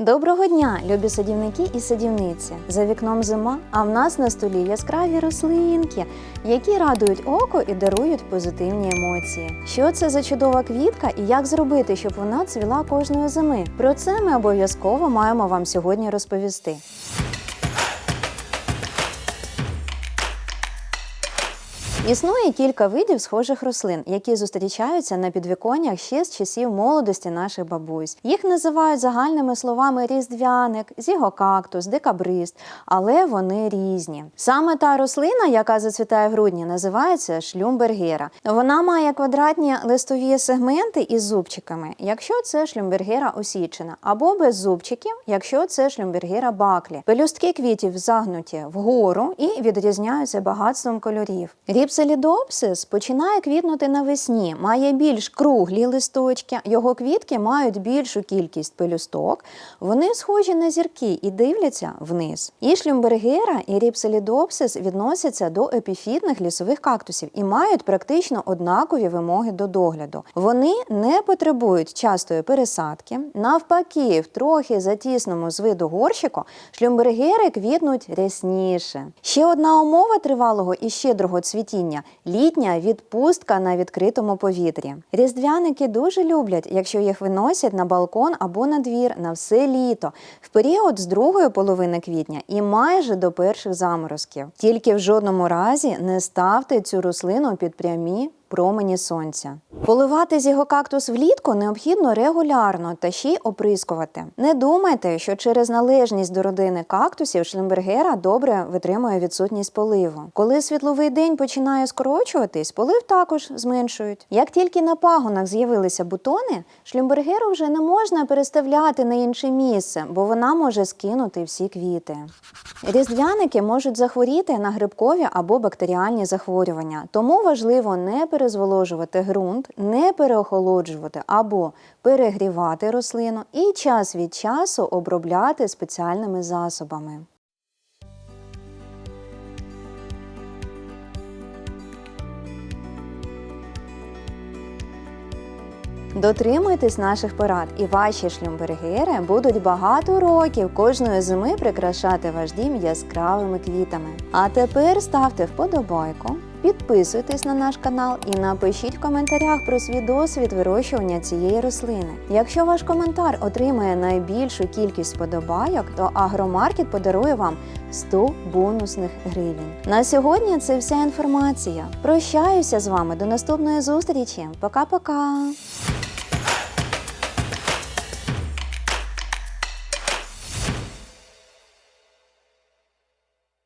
Доброго дня, любі садівники і садівниці! За вікном зима, а в нас на столі яскраві рослинки, які радують око і дарують позитивні емоції. Що це за чудова квітка і як зробити, щоб вона цвіла кожної зими? Про це ми обов'язково маємо вам сьогодні розповісти. Існує кілька видів схожих рослин, які зустрічаються на підвіконнях ще з часів молодості наших бабусь. Їх називають загальними словами різдвяник, зігокактус, декабрист, але вони різні. Саме та рослина, яка зацвітає в грудні, називається шлюмбергера. Вона має квадратні листові сегменти із зубчиками, якщо це шлюмбергера осічена, або без зубчиків, якщо це шлюмбергера баклі. Пелюстки квітів загнуті вгору і відрізняються багатством кольорів. Ріпселідопсис починає квітнути навесні, має більш круглі листочки, його квітки мають більшу кількість пелюсток, вони схожі на зірки і дивляться вниз. І шлюмбергера і ріпселідопсис відносяться до епіфітних лісових кактусів і мають практично однакові вимоги до догляду. Вони не потребують частої пересадки. Навпаки, в трохи затісному з виду горщику шлюмбергери квітнуть рясніше. Ще одна умова тривалого і щедрого цвітіння літня відпустка на відкритому повітрі. Різдвяники дуже люблять, якщо їх виносять на балкон або на двір на все літо, в період з другої половини квітня і майже до перших заморозків. Тільки в жодному разі не ставте цю рослину під прямі промені сонця. Поливати зігокактус влітку необхідно регулярно та ще й оприскувати. Не думайте, що через належність до родини кактусів шлембергера добре витримує відсутність поливу. Коли світловий день починає скорочуватись, полив також зменшують. Як тільки на пагонах з'явилися бутони, шлюмбергеру вже не можна переставляти на інше місце, бо вона може скинути всі квіти. Різдвяники можуть захворіти на грибкові або бактеріальні захворювання, тому важливо не перезволожувати ґрунт, не переохолоджувати або перегрівати рослину і час від часу обробляти спеціальними засобами. Дотримуйтесь наших порад, і ваші шлюмбергери будуть багато років кожної зими прикрашати ваш дім яскравими квітами. А тепер ставте вподобайку, підписуйтесь на наш канал і напишіть в коментарях про свій досвід вирощування цієї рослини. Якщо ваш коментар отримає найбільшу кількість вподобайок, то Агромаркет подарує вам 100 бонусних гривень. На сьогодні це вся інформація. Прощаюся з вами до наступної зустрічі. Пока-пока!